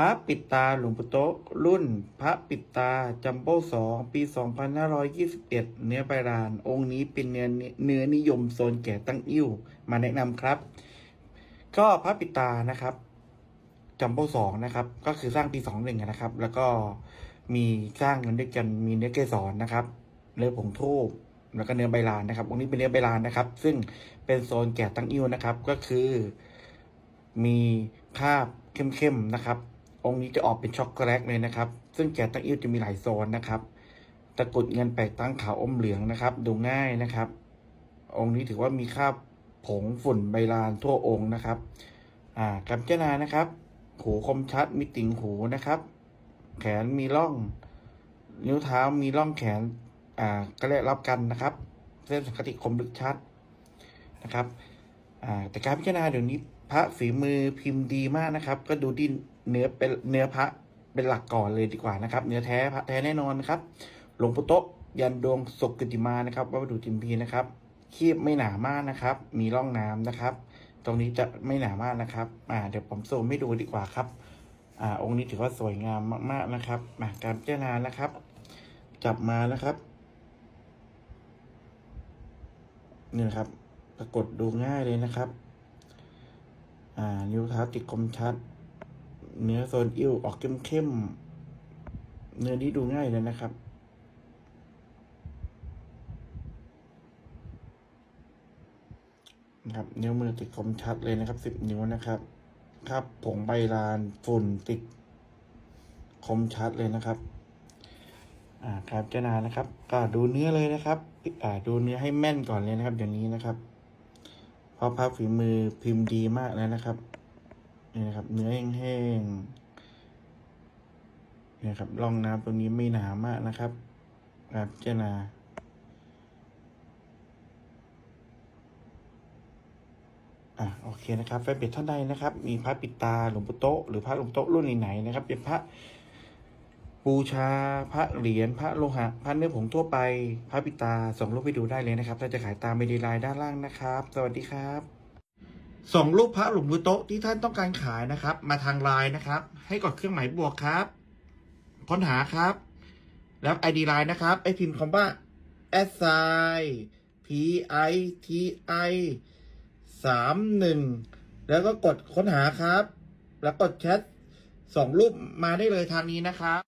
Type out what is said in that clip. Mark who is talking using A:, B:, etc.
A: พระปิดตาหลวงปู่โตะรุ่น พระปิดตาจัมโบ้สองปี 2521 เนื้อใบราน องค์นี้เป็นเนื้อเนื้อนิยมโซนแก่ตั้งอิ่วมาแนะนำครับ ก็พระปิดตานะครับจัมโบ้สองนะครับ ก็คือสร้างปีสองหนึ่งนะครับ แล้วก็มีสร้างกันด้วยกันมีเนื้อเกสรนะครับเนื้อผงทูบแล้วก็เนื้อใบลานนะครับองค์นี้เป็นเนื้อใบลานนะครับ ซึ่งเป็นโซนแก่ตั้งอิ่วนะครับ ก็คือ มีภาพเข้มๆนะครับ องค์นี้จะออกเป็นช็อกโกแลตเลยนะครับ ซึ่งแก่ตั้งอิ่วจะมีหลายโซนนะครับตะกรุดเงินแปลกตั้งขาวอมเหลืองนะครับ ดูง่ายนะครับ องค์นี้ถือว่ามีคราบผงฝุ่นใบลานทั่วองค์นะครับ อ่ากำเจนานะครับ หูคมชัดมีติ่งหูนะครับ แขนมีร่อง นิ้วเท้ามีร่องแขน อ่าก็เรียกรับกันนะครับ เส้นสังคติคมลึกชัดนะครับ อ่าแต่การพิจารณาเดี๋ยวนี้พระฝีมือพิมพ์ดีมากนะครับ ก็ดูที่ เนื้อเป็นเนื้อพระเป็นหลักก่อนเลยดีกว่านะครับ เนื้อแท้พระแท้แน่นอนนะครับ หลวงปู่โตยันดวงศกกิติมานะครับวัดประดูจิมพีนะครับคีบไม่หนามากนะครับ มีร่องน้ำนะครับ ตรงนี้จะไม่หนามากนะครับ อ่า เดี๋ยวผมซูมให้ดูดีกว่าครับ อ่า องค์นี้ถือว่าสวยงามมาก ๆนะครับมาการพิจารณานะครับ จับมานะครับนี่นะครับปรากฏดูง่ายเลยนะครับ อ่า นิ้วเท้าติดคมชัด เนื้อโซนอิ่วออกเข้มๆ เนื้อนี้ดูง่ายเลยนะครับ นะครับนิ้วมือติดคมชัดเลยนะครับสิบนิ้วนะครับครับผงใบลานฝุ่นติดคมชัดเลยนะครับอ่าครับเจานานะครับ ก็ดูเนื้อเลยนะครับอ่าดูเนื้อให้แม่นก่อนเลยนะครับเดี๋ยวนี้นะครับ เพราะภาพฝีมือพิมพ์ดีมากแล้วนะครับ นี่นะครับ เนื้อแห้งๆนี่ครับร่องน้ำตรงนี้ไม่หนามากนะครับครับเจานาอะโอเคนะครับแฟนเพจท่านใดนะครับ มีพระปิดตาหลวงปู่โตะหรือพระหลวงโตะรุ่นไหนๆนะครับ เป็นพระบูชาพระเหรียญพระโลหะพระเนื้อผงทั่วไป พระปิดตาส่งรูปไปดูได้เลยนะครับ ถ้าจะขายตามไปดีไลน์ด้านล่างนะครับ สวัสดีครับ ส่งรูปพระหลวงปู่โตะที่ท่านต้องการขายนะครับ มาทางไลน์นะครับ ให้กดเครื่องหมายบวกครับ ค้นหาครับ แล้ว ID ไลน์นะครับไอพิมพ์คำว่า s i p i t i สามหนึ่งแล้วก็กดค้นหาครับ แล้วกดแชทส่งรูปมาได้เลยทางนี้นะครับ